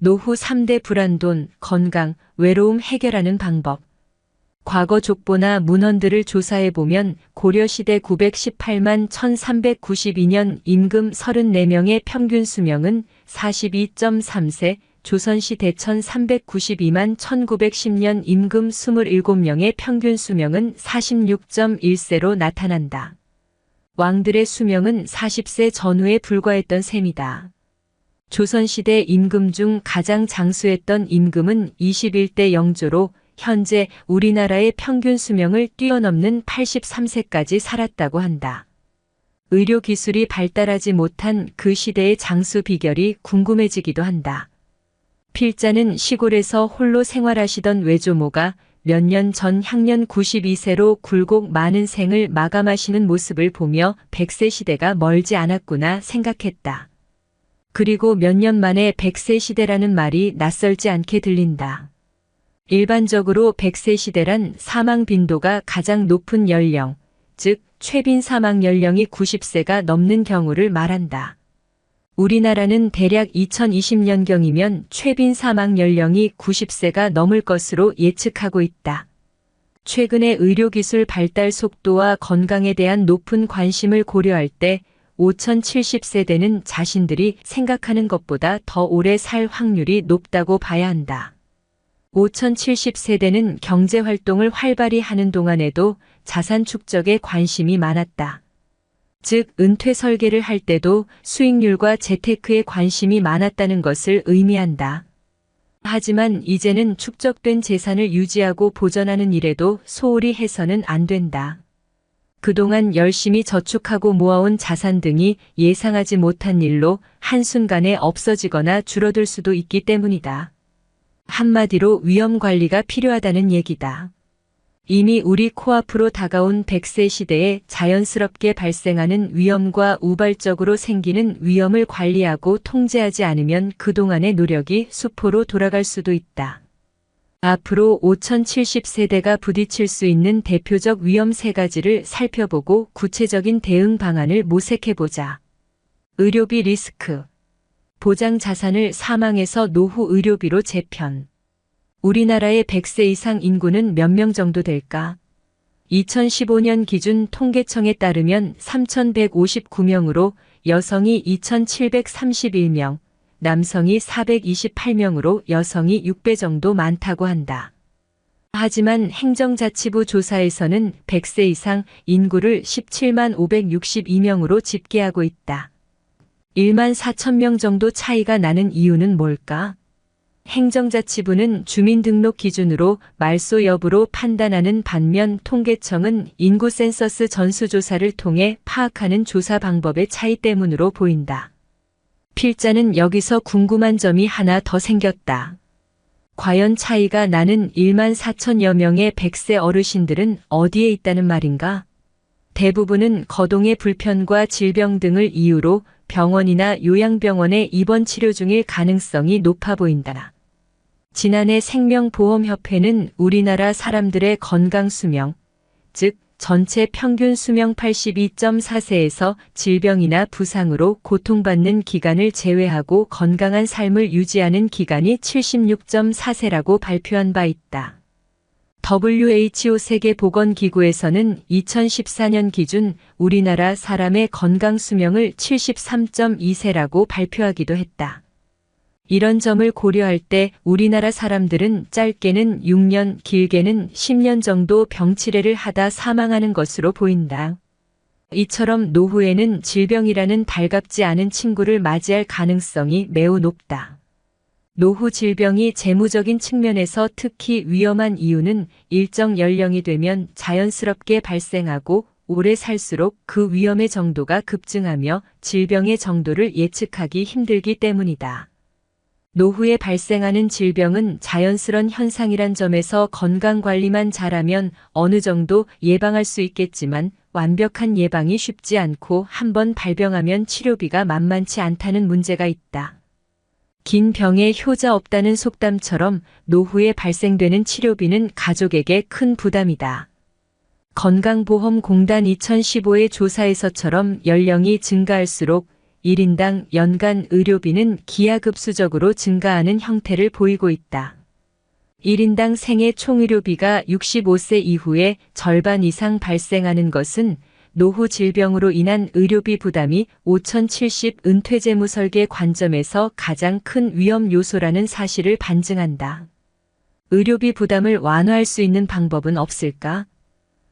노후 3대 불안돈, 건강, 외로움 해결하는 방법. 과거 족보나 문헌들을 조사해 보면 고려시대 918만 1392년 임금 34명의 평균 수명은 42.3세, 조선시대 1392만 1910년 임금 27명의 평균 수명은 46.1세로 나타난다. 왕들의 수명은 40세 전후에 불과했던 셈이다. 조선시대 임금 중 가장 장수했던 임금은 21대 영조로 현재 우리나라의 평균 수명을 뛰어넘는 83세까지 살았다고 한다. 의료 기술이 발달하지 못한 그 시대의 장수 비결이 궁금해지기도 한다. 필자는 시골에서 홀로 생활하시던 외조모가 몇 년 전 향년 92세로 굴곡 많은 생을 마감하시는 모습을 보며 100세 시대가 멀지 않았구나 생각했다. 그리고 몇 년 만에 100세 시대라는 말이 낯설지 않게 들린다. 일반적으로 100세 시대란 사망 빈도가 가장 높은 연령, 즉 최빈 사망 연령이 90세가 넘는 경우를 말한다. 우리나라는 대략 2020년경이면 최빈 사망 연령이 90세가 넘을 것으로 예측하고 있다. 최근의 의료기술 발달 속도와 건강에 대한 높은 관심을 고려할 때 5070세대는 자신들이 생각하는 것보다 더 오래 살 확률이 높다고 봐야 한다. 5070세대는 경제활동을 활발히 하는 동안에도 자산 축적에 관심이 많았다. 즉, 은퇴 설계를 할 때도 수익률과 재테크에 관심이 많았다는 것을 의미한다. 하지만 이제는 축적된 재산을 유지하고 보전하는 일에도 소홀히 해서는 안 된다. 그동안 열심히 저축하고 모아온 자산 등이 예상하지 못한 일로 한순간에 없어지거나 줄어들 수도 있기 때문이다. 한마디로 위험 관리가 필요하다는 얘기다. 이미 우리 코앞으로 다가온 100세 시대에 자연스럽게 발생하는 위험과 우발적으로 생기는 위험을 관리하고 통제하지 않으면 그동안의 노력이 수포로 돌아갈 수도 있다. 앞으로 5070세대가 부딪힐 수 있는 대표적 위험 세 가지를 살펴보고 구체적인 대응 방안을 모색해보자. 의료비 리스크. 보장 자산을 사망에서 노후 의료비로 재편. 우리나라의 100세 이상 인구는 몇 명 정도 될까? 2015년 기준 통계청에 따르면 3,159명으로 여성이 2,731명, 남성이 428명으로 여성이 6배 정도 많다고 한다. 하지만 행정자치부 조사에서는 100세 이상 인구를 17만 562명으로 집계하고 있다. 1만 4천 명 정도 차이가 나는 이유는 뭘까? 행정자치부는 주민등록 기준으로 말소 여부로 판단하는 반면 통계청은 인구 센서스 전수조사를 통해 파악하는 조사 방법의 차이 때문으로 보인다. 필자는 여기서 궁금한 점이 하나 더 생겼다. 과연 차이가 나는 1만 4천여 명의 100세 어르신들은 어디에 있다는 말인가? 대부분은 거동의 불편과 질병 등을 이유로 병원이나 요양병원에 입원 치료 중일 가능성이 높아 보인다. 지난해 생명보험협회는 우리나라 사람들의 건강 수명, 즉 전체 평균 수명 82.4세에서 질병이나 부상으로 고통받는 기간을 제외하고 건강한 삶을 유지하는 기간이 76.4세라고 발표한 바 있다. WHO 세계보건기구에서는 2014년 기준 우리나라 사람의 건강 수명을 73.2세라고 발표하기도 했다. 이런 점을 고려할 때 우리나라 사람들은 짧게는 6년, 길게는 10년 정도 병치레를 하다 사망하는 것으로 보인다. 이처럼 노후에는 질병이라는 달갑지 않은 친구를 맞이할 가능성이 매우 높다. 노후 질병이 재무적인 측면에서 특히 위험한 이유는 일정 연령이 되면 자연스럽게 발생하고 오래 살수록 그 위험의 정도가 급증하며 질병의 정도를 예측하기 힘들기 때문이다. 노후에 발생하는 질병은 자연스런 현상이란 점에서 건강 관리만 잘하면 어느 정도 예방할 수 있겠지만 완벽한 예방이 쉽지 않고 한번 발병하면 치료비가 만만치 않다는 문제가 있다. 긴 병에 효자 없다는 속담처럼 노후에 발생되는 치료비는 가족에게 큰 부담이다. 건강보험공단 2015의 조사에서처럼 연령이 증가할수록 1인당 연간 의료비는 기하급수적으로 증가하는 형태를 보이고 있다. 1인당 생애 총의료비가 65세 이후에 절반 이상 발생하는 것은 노후 질병으로 인한 의료비 부담이 5070 은퇴재무 설계 관점에서 가장 큰 위험 요소라는 사실을 반증한다. 의료비 부담을 완화할 수 있는 방법은 없을까?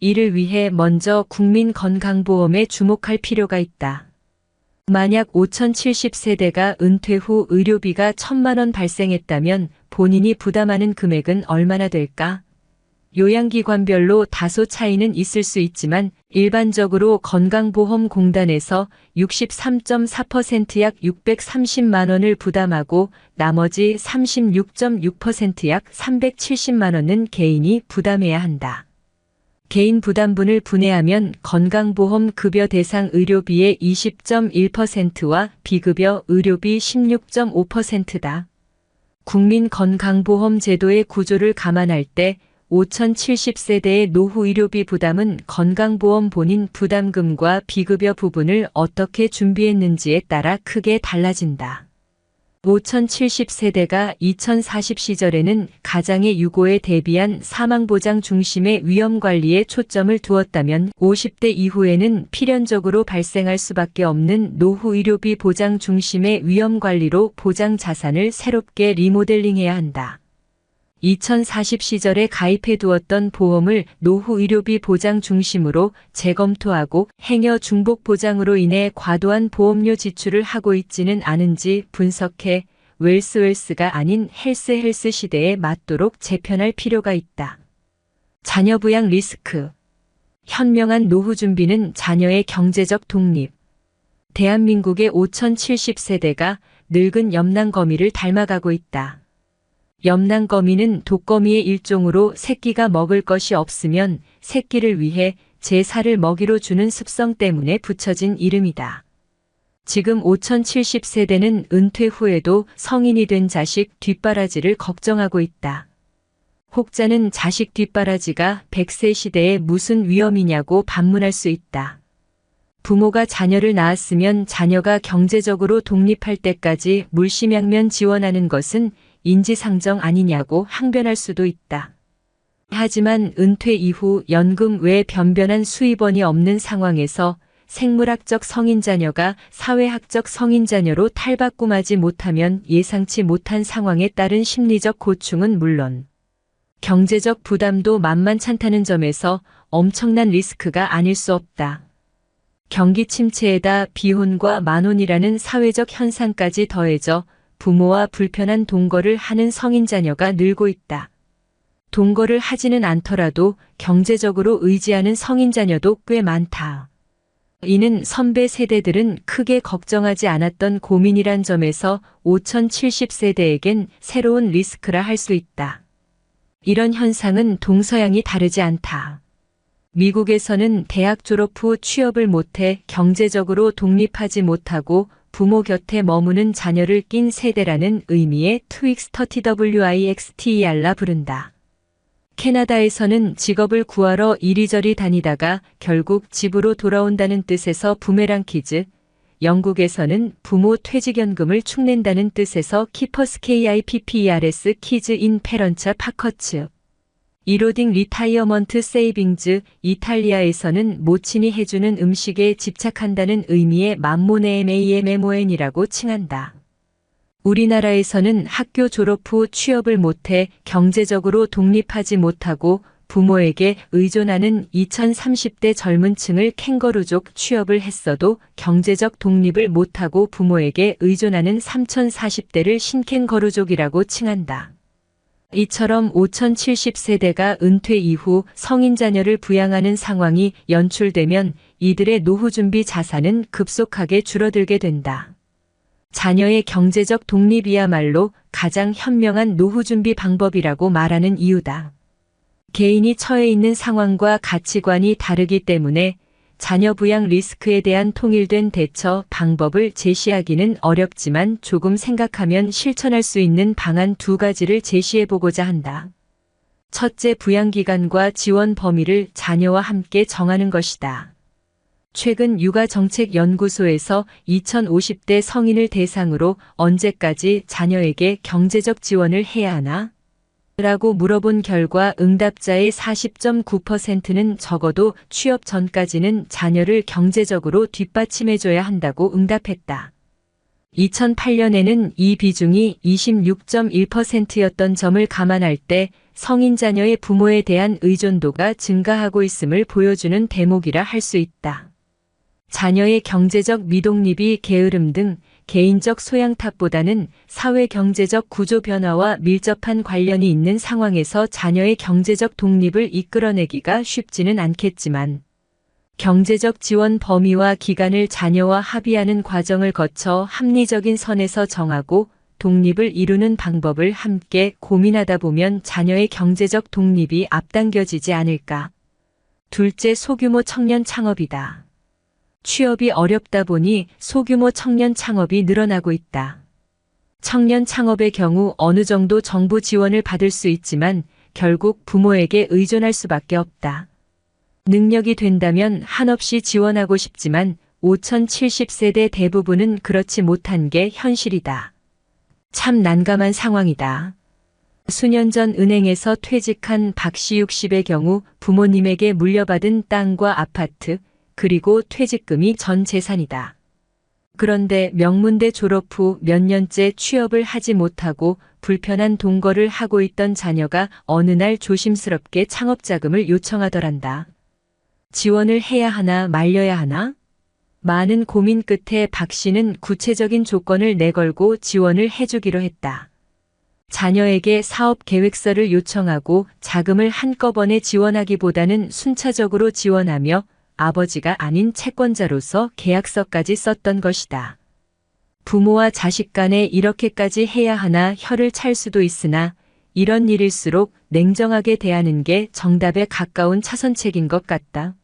이를 위해 먼저 국민건강보험에 주목할 필요가 있다. 만약 5070세대가 은퇴 후 의료비가 1000만원 발생했다면 본인이 부담하는 금액은 얼마나 될까? 요양기관별로 다소 차이는 있을 수 있지만 일반적으로 건강보험공단에서 63.4%약 630만 원을 부담하고 나머지 36.6%약 370만 원은 개인이 부담해야 한다. 개인 부담분을 분해하면 건강보험 급여 대상 의료비의 20.1%와 비급여 의료비 16.5%다. 국민건강보험 제도의 구조를 감안할 때 5070세대의 노후 의료비 부담은 건강보험 본인 부담금과 비급여 부분을 어떻게 준비했는지에 따라 크게 달라진다. 5070세대가 2040 시절에는 가장의 유고에 대비한 사망보장 중심의 위험관리에 초점을 두었다면 50대 이후에는 필연적으로 발생할 수밖에 없는 노후 의료비 보장 중심의 위험관리로 보장 자산을 새롭게 리모델링해야 한다. 2040 시절에 가입해 두었던 보험을 노후 의료비 보장 중심으로 재검토하고 행여 중복 보장으로 인해 과도한 보험료 지출을 하고 있지는 않은지 분석해 웰스 웰스가 아닌 헬스 헬스 시대에 맞도록 재편할 필요가 있다. 자녀 부양 리스크 현명한 노후 준비는 자녀의 경제적 독립 대한민국의 5070세대가 늙은 염난 거미를 닮아가고 있다. 염난거미는 독거미의 일종으로 새끼가 먹을 것이 없으면 새끼를 위해 제사를 먹이로 주는 습성 때문에 붙여진 이름이다. 지금 5070세대는 은퇴 후에도 성인이 된 자식 뒷바라지를 걱정하고 있다. 혹자는 자식 뒷바라지가 100세 시대에 무슨 위험이냐고 반문할 수 있다. 부모가 자녀를 낳았으면 자녀가 경제적으로 독립할 때까지 물심양면 지원하는 것은 인지상정 아니냐고 항변할 수도 있다. 하지만 은퇴 이후 연금 외 변변한 수입원이 없는 상황에서 생물학적 성인 자녀가 사회학적 성인 자녀로 탈바꿈하지 못하면 예상치 못한 상황에 따른 심리적 고충은 물론 경제적 부담도 만만찮다는 점에서 엄청난 리스크가 아닐 수 없다. 경기 침체에다 비혼과 만혼이라는 사회적 현상까지 더해져 부모와 불편한 동거를 하는 성인 자녀가 늘고 있다. 동거를 하지는 않더라도 경제적으로 의지하는 성인 자녀도 꽤 많다. 이는 선배 세대들은 크게 걱정하지 않았던 고민이란 점에서 5070세대에겐 새로운 리스크라 할 수 있다. 이런 현상은 동서양이 다르지 않다. 미국에서는 대학 졸업 후 취업을 못해 경제적으로 독립하지 못하고 부모 곁에 머무는 자녀를 낀 세대라는 의미의 트윅스터 TWIXTER라 부른다. 캐나다에서는 직업을 구하러 이리저리 다니다가 결국 집으로 돌아온다는 뜻에서 부메랑 키즈, 영국에서는 부모 퇴직연금을 축낸다는 뜻에서 키퍼스 KIPPERS 키즈 인 페런처 파커츠, 이로딩 리타이어먼트 세이빙즈 이탈리아에서는 모친이 해주는 음식에 집착한다는 의미의 맘모네MAMMON이라고 칭한다. 우리나라에서는 학교 졸업 후 취업을 못해 경제적으로 독립하지 못하고 부모에게 의존하는 2030대 젊은 층을 캥거루족 취업을 했어도 경제적 독립을 못하고 부모에게 의존하는 3040대를 신캥거루족이라고 칭한다. 이처럼 5070세대가 은퇴 이후 성인 자녀를 부양하는 상황이 연출되면 이들의 노후 준비 자산은 급속하게 줄어들게 된다. 자녀의 경제적 독립이야말로 가장 현명한 노후 준비 방법이라고 말하는 이유다. 개인이 처해 있는 상황과 가치관이 다르기 때문에 자녀 부양 리스크에 대한 통일된 대처 방법을 제시하기는 어렵지만 조금 생각하면 실천할 수 있는 방안 두 가지를 제시해 보고자 한다. 첫째 부양 기간과 지원 범위를 자녀와 함께 정하는 것이다. 최근 육아정책연구소에서 2050대 성인을 대상으로 언제까지 자녀에게 경제적 지원을 해야 하나? 라고 물어본 결과 응답자의 40.9%는 적어도 취업 전까지는 자녀를 경제적으로 뒷받침해줘야 한다고 응답했다. 2008년에는 이 비중이 26.1%였던 점을 감안할 때 성인 자녀의 부모에 대한 의존도가 증가하고 있음을 보여주는 대목이라 할 수 있다. 자녀의 경제적 미독립이 게으름 등 개인적 소양 탓보다는 사회 경제적 구조 변화와 밀접한 관련이 있는 상황에서 자녀의 경제적 독립을 이끌어내기가 쉽지는 않겠지만 경제적 지원 범위와 기간을 자녀와 합의하는 과정을 거쳐 합리적인 선에서 정하고 독립을 이루는 방법을 함께 고민하다 보면 자녀의 경제적 독립이 앞당겨지지 않을까. 둘째 소규모 청년 창업이다. 취업이 어렵다 보니 소규모 청년 창업이 늘어나고 있다. 청년 창업의 경우 어느 정도 정부 지원을 받을 수 있지만 결국 부모에게 의존할 수밖에 없다. 능력이 된다면 한없이 지원하고 싶지만 5070세대 대부분은 그렇지 못한 게 현실이다. 참 난감한 상황이다. 수년 전 은행에서 퇴직한 박씨 60의 경우 부모님에게 물려받은 땅과 아파트, 그리고 퇴직금이 전 재산이다. 그런데 명문대 졸업 후 몇 년째 취업을 하지 못하고 불편한 동거를 하고 있던 자녀가 어느 날 조심스럽게 창업자금을 요청하더란다. 지원을 해야 하나 말려야 하나? 많은 고민 끝에 박 씨는 구체적인 조건을 내걸고 지원을 해주기로 했다. 자녀에게 사업 계획서를 요청하고 자금을 한꺼번에 지원하기보다는 순차적으로 지원하며 아버지가 아닌 채권자로서 계약서까지 썼던 것이다. 부모와 자식 간에 이렇게까지 해야 하나 혀를 찰 수도 있으나 이런 일일수록 냉정하게 대하는 게 정답에 가까운 차선책인 것 같다.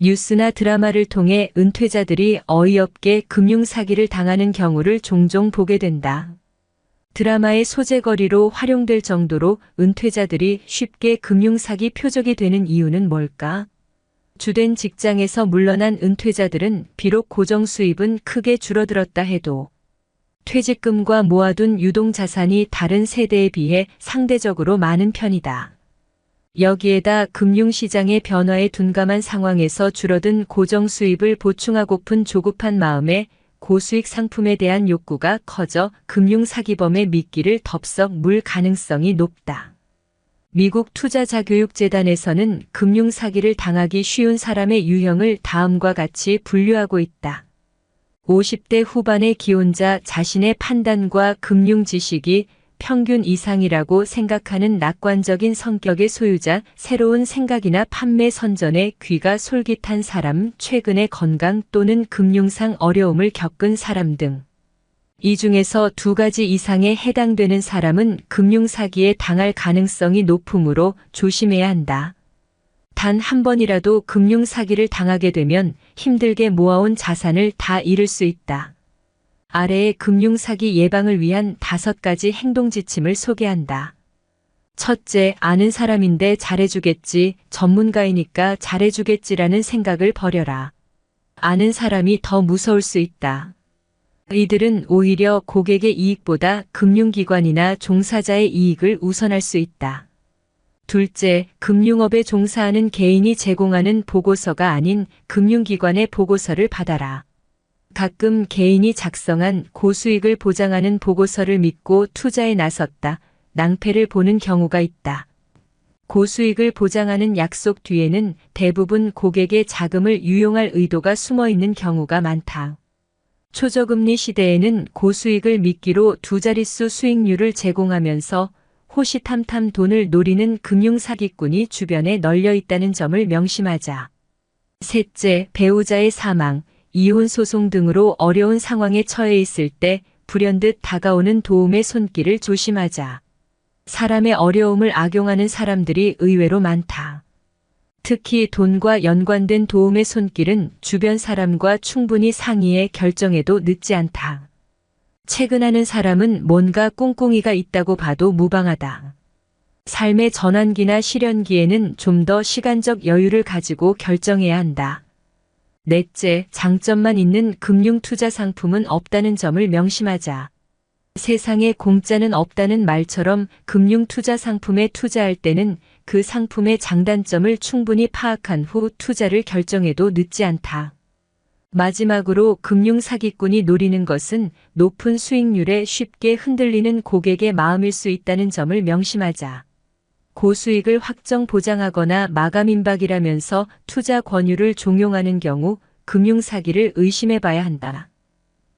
뉴스나 드라마를 통해 은퇴자들이 어이없게 금융사기를 당하는 경우를 종종 보게 된다. 드라마의 소재거리로 활용될 정도로 은퇴자들이 쉽게 금융사기 표적이 되는 이유는 뭘까? 주된 직장에서 물러난 은퇴자들은 비록 고정 수입은 크게 줄어들었다 해도 퇴직금과 모아둔 유동 자산이 다른 세대에 비해 상대적으로 많은 편이다. 여기에다 금융시장의 변화에 둔감한 상황에서 줄어든 고정 수입을 보충하고픈 조급한 마음에 고수익 상품에 대한 욕구가 커져 금융 사기범의 미끼를 덥석 물 가능성이 높다. 미국 투자자교육재단에서는 금융 사기를 당하기 쉬운 사람의 유형을 다음과 같이 분류하고 있다. 50대 후반의 기혼자 자신의 판단과 금융 지식이 평균 이상이라고 생각하는 낙관적인 성격의 소유자, 새로운 생각이나 판매 선전에 귀가 솔깃한 사람, 최근의 건강 또는 금융상 어려움을 겪은 사람 등. 이 중에서 두 가지 이상에 해당되는 사람은 금융사기에 당할 가능성이 높으므로 조심해야 한다. 단 한 번이라도 금융사기를 당하게 되면 힘들게 모아온 자산을 다 잃을 수 있다. 아래의 금융사기 예방을 위한 다섯 가지 행동 지침을 소개한다. 첫째, 아는 사람인데 잘해주겠지, 전문가이니까 잘해주겠지라는 생각을 버려라. 아는 사람이 더 무서울 수 있다. 이들은 오히려 고객의 이익보다 금융기관이나 종사자의 이익을 우선할 수 있다. 둘째, 금융업에 종사하는 개인이 제공하는 보고서가 아닌 금융기관의 보고서를 받아라. 가끔 개인이 작성한 고수익을 보장하는 보고서를 믿고 투자에 나섰다. 낭패를 보는 경우가 있다. 고수익을 보장하는 약속 뒤에는 대부분 고객의 자금을 유용할 의도가 숨어 있는 경우가 많다. 초저금리 시대에는 고수익을 미끼로 두 자릿수 수익률을 제공하면서 호시탐탐 돈을 노리는 금융사기꾼이 주변에 널려 있다는 점을 명심하자. 셋째, 배우자의 사망, 이혼 소송 등으로 어려운 상황에 처해 있을 때 불현듯 다가오는 도움의 손길을 조심하자. 사람의 어려움을 악용하는 사람들이 의외로 많다. 특히 돈과 연관된 도움의 손길은 주변 사람과 충분히 상의해 결정해도 늦지 않다. 채근하는 사람은 뭔가 꿍꿍이가 있다고 봐도 무방하다. 삶의 전환기나 실현기에는 좀 더 시간적 여유를 가지고 결정해야 한다. 넷째, 장점만 있는 금융 투자 상품은 없다는 점을 명심하자. 세상에 공짜는 없다는 말처럼 금융 투자 상품에 투자할 때는 그 상품의 장단점을 충분히 파악한 후 투자를 결정해도 늦지 않다. 마지막으로 금융 사기꾼이 노리는 것은 높은 수익률에 쉽게 흔들리는 고객의 마음일 수 있다는 점을 명심하자. 고수익을 확정 보장하거나 마감 임박이라면서 투자 권유를 종용하는 경우 금융 사기를 의심해 봐야 한다.